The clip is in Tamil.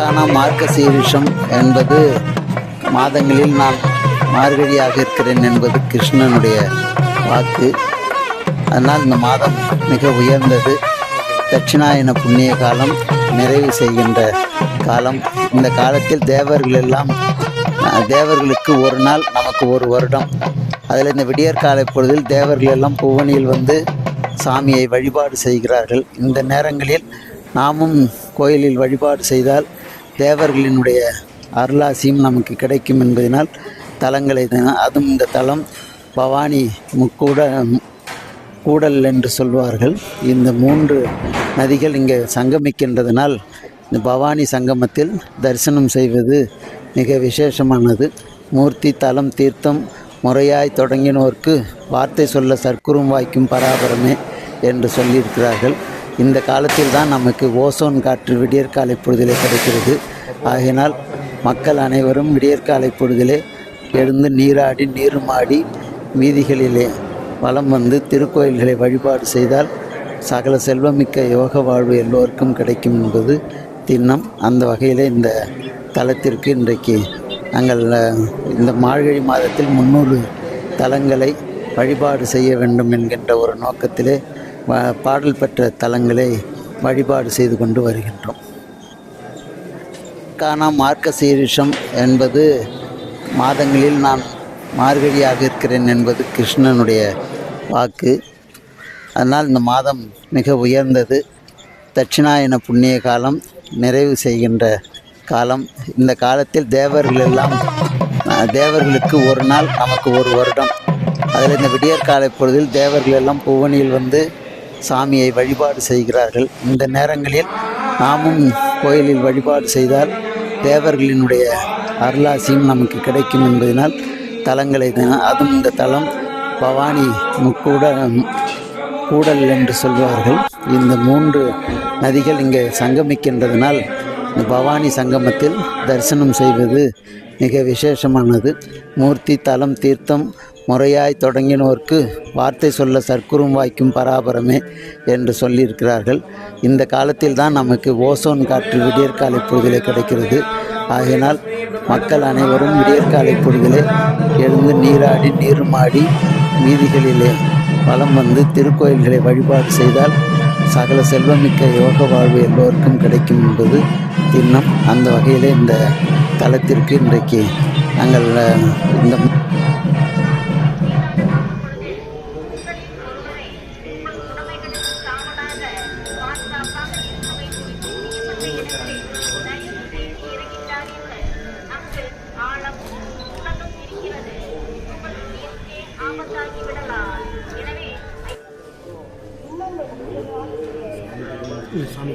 காணா மார்க்க சீரிஷம் என்பது மாதங்களில் நான் மார்கழியாக இருக்கிறேன் என்பது கிருஷ்ணனுடைய வாக்கு. அதனால் இந்த மாதம் மிக உயர்ந்தது. தட்சிணாயன புண்ணிய காலம் நிறைவு செய்கின்ற காலம். இந்த காலத்தில் தேவர்கள் எல்லாம் தேவர்களுக்கு ஒரு நாள் நமக்கு ஒரு வருடம். அதில் இந்த விடியற்காலை பொழுதில் தேவர்கள் எல்லாம் புவனியில் வந்து சாமியை வழிபாடு செய்கிறார்கள். இந்த நேரங்களில் நாமும் கோயிலில் வழிபாடு செய்தால் தேவர்களினுடைய அருளாசியும் நமக்கு கிடைக்கும் என்பதனால் தலங்களை அதுவும் இந்த தலம் பவானி முக்கூட கூடல் என்று சொல்வார்கள். இந்த மூன்று நதிகள் இங்கே சங்கமிக்கின்றதனால் இந்த பவானி சங்கமத்தில் தரிசனம் செய்வது மிக விசேஷமானது. மூர்த்தி தலம் தீர்த்தம் முறையாய் தொடங்கினோர்க்கு வார்த்தை சொல்ல சர்க்குரும் வாய்க்கும் பராபரமே என்று சொல்லியிருக்கிறார்கள். இந்த காலத்தில் தான் நமக்கு ஓசோன் காற்று விடியற்காலை பொழுதிலே கிடைக்கிறது. ஆகையினால் மக்கள் அனைவரும் விடியற்காலை பொழுதிலே எழுந்து நீராடி நீருமாடி வீதிகளிலே வலம் வந்து திருக்கோயில்களை வழிபாடு செய்தால் சகல செல்வமிக்க யோக வாழ்வு எல்லோருக்கும் கிடைக்கும் என்பது திண்ணம். அந்த வகையில் இந்த தலத்திற்கு இன்றைக்கு நாங்கள் இந்த மார்கழி மாதத்தில் முன்னூறு தலங்களை வழிபாடு செய்ய வேண்டும் என்கின்ற ஒரு நோக்கத்திலே பாடல் பெற்ற தலங்களை வழிபாடு செய்து கொண்டு வருகின்றோம். காணா மார்க்க சீரிஷம் என்பது மாதங்களில் நான் மார்கழியாக இருக்கிறேன் என்பது கிருஷ்ணனுடைய வாக்கு. அதனால் இந்த மாதம் மிக உயர்ந்தது. தட்சிணாயன புண்ணிய காலம் நிறைவு செய்கின்ற காலம். இந்த காலத்தில் தேவர்கள் எல்லாம் தேவர்களுக்கு ஒரு நாள் நமக்கு ஒரு வருடம். அதில் இந்த விடியற்காலை பொழுதில் தேவர்கள் எல்லாம் புவனியில் வந்து சாமியை வழிபாடு செய்கிறார்கள். இந்த நேரங்களில் நாமும் கோயிலில் வழிபாடு செய்தால் தேவர்களினுடைய அருளாசியும் நமக்கு கிடைக்கும் என்பதனால் தலங்களை அதுவும் இந்த தலம் பவானி முக்கூட கூடல் என்று சொல்வார்கள். இந்த மூன்று நதிகள் இங்கே சங்கமிக்கின்றதனால் இந்த பவானி சங்கமத்தில் தரிசனம் செய்வது மிக விசேஷமானது. மூர்த்தி தலம் தீர்த்தம் முறையாய் தொடங்கினோர்க்கு வார்த்தை சொல்ல சர்க்குரும் வாய்க்கும் பராபரமே என்று சொல்லியிருக்கிறார்கள். இந்த காலத்தில் தான் நமக்கு ஓசோன் காற்று விடியற்காலை பொழுதிலே கிடைக்கிறது. ஆகையினால் மக்கள் அனைவரும் விடியற்காலை பொழுதிலே எழுந்து நீராடி நீருமாடி வீதிகளிலே வலம் வந்து திருக்கோயில்களை வழிபாடு செய்தால் சகல செல்வமிக்க யோக வாழ்வு எல்லோருக்கும் கிடைக்கும் என்பது திண்ணம். அந்த வகையில் இந்த தளத்திற்கு இன்றைக்கு நாங்கள் இந்த இந்த சாமி